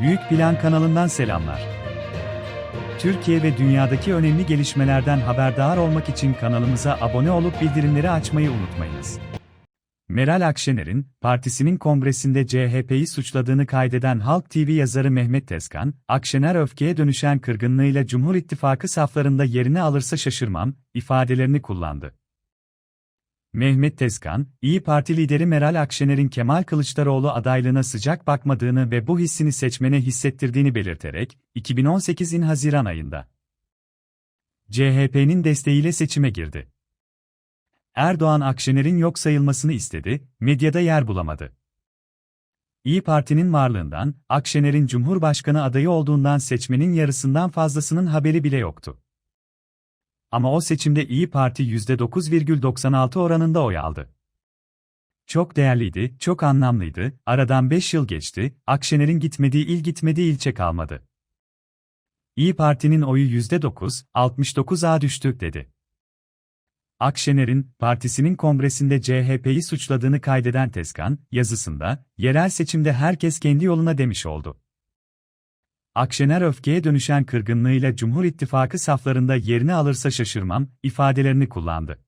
Büyük Plan kanalından selamlar. Türkiye ve dünyadaki önemli gelişmelerden haberdar olmak için kanalımıza abone olup bildirimleri açmayı unutmayınız. Meral Akşener'in, partisinin kongresinde CHP'yi suçladığını kaydeden Halk TV yazarı Mehmet Tezkan, Akşener öfkeye dönüşen kırgınlığıyla Cumhur İttifakı saflarında yerini alırsa şaşırmam, ifadelerini kullandı. Mehmet Tezkan, İyi Parti lideri Meral Akşener'in Kemal Kılıçdaroğlu adaylığına sıcak bakmadığını ve bu hissini seçmene hissettirdiğini belirterek, 2018'in Haziran ayında CHP'nin desteğiyle seçime girdi. Erdoğan Akşener'in yok sayılmasını istedi, medyada yer bulamadı. İyi Parti'nin varlığından, Akşener'in Cumhurbaşkanı adayı olduğundan seçmenin yarısından fazlasının haberi bile yoktu. Ama o seçimde İyi Parti %9,96 oranında oy aldı. Çok değerliydi, çok anlamlıydı, aradan 5 yıl geçti, Akşener'in gitmediği il gitmediği ilçe kalmadı. İyi Parti'nin oyu %9, 69'a düştü, dedi. Akşener'in, partisinin kongresinde CHP'yi suçladığını kaydeden Tezkan, yazısında, yerel seçimde herkes kendi yoluna demiş oldu. Akşener öfkeye dönüşen kırgınlığıyla Cumhur İttifakı saflarında yerini alırsa şaşırmam, ifadelerini kullandı.